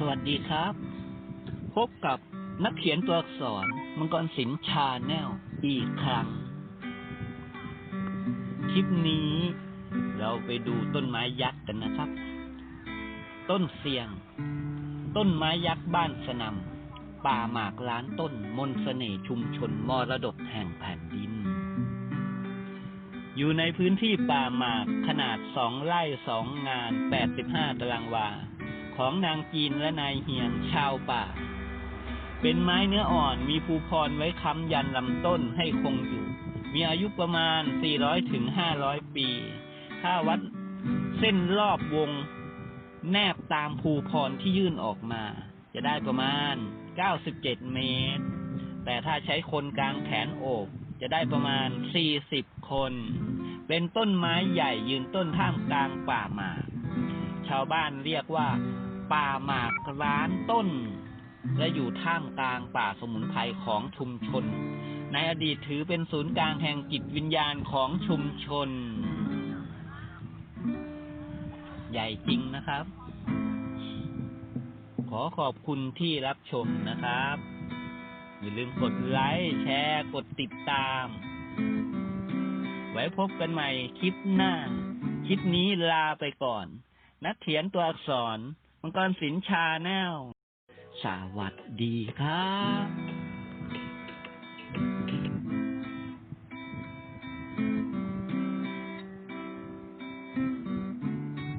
สวัสดีครับ พบกับนักเขียนตัวอักษรมังกรศิลชาแนลอีกครั้ง คลิปนี้เราไปดูต้นไม้ยักษ์กันนะครับ ต้นเสียง ต้นไม้ยักษ์บ้านสนมป่าหมากล้านต้นมนต์เสน่ห์ชุมชนมรดกแห่งแผ่นดิน อยู่ในพื้นที่ป่าหมากขนาดสองไร่สองงานแปดสิบห้าตารางวา ของนางจีนและนายเฮียงชาวป่า เป็นไม้เนื้ออ่อนมีภูพรไว้ค้ำยันลำต้นให้คงอยู่ มีอายุประมาณ 400ถึง500 ปี ถ้าวัดเส้นรอบวงแนบตามภูพรที่ยื่นออกมา จะได้ประมาณ 97 เมตร แต่ถ้าใช้คนกลางแขนโอบจะได้ประมาณ 40 คน เป็นต้นไม้ใหญ่ยืนต้นท่ามกลางป่าหมาก ชาวบ้านเรียกว่า ป่าหมากร้านต้น และอยู่ท่ามกลางป่าสมุนไพรของชุมชน ในอดีตถือเป็นศูนย์กลางแห่งจิตวิญญาณของชุมชน ใหญ่จริงนะครับ ขอขอบคุณที่รับชมนะครับ อย่าลืมกดไลค์แชร์กดติดตาม ไว้พบกันใหม่คลิปหน้าคลิปนี้ลาไปก่อน นักเขียนตัวอักษร มังกรสินชาแนล สวัสดีครับ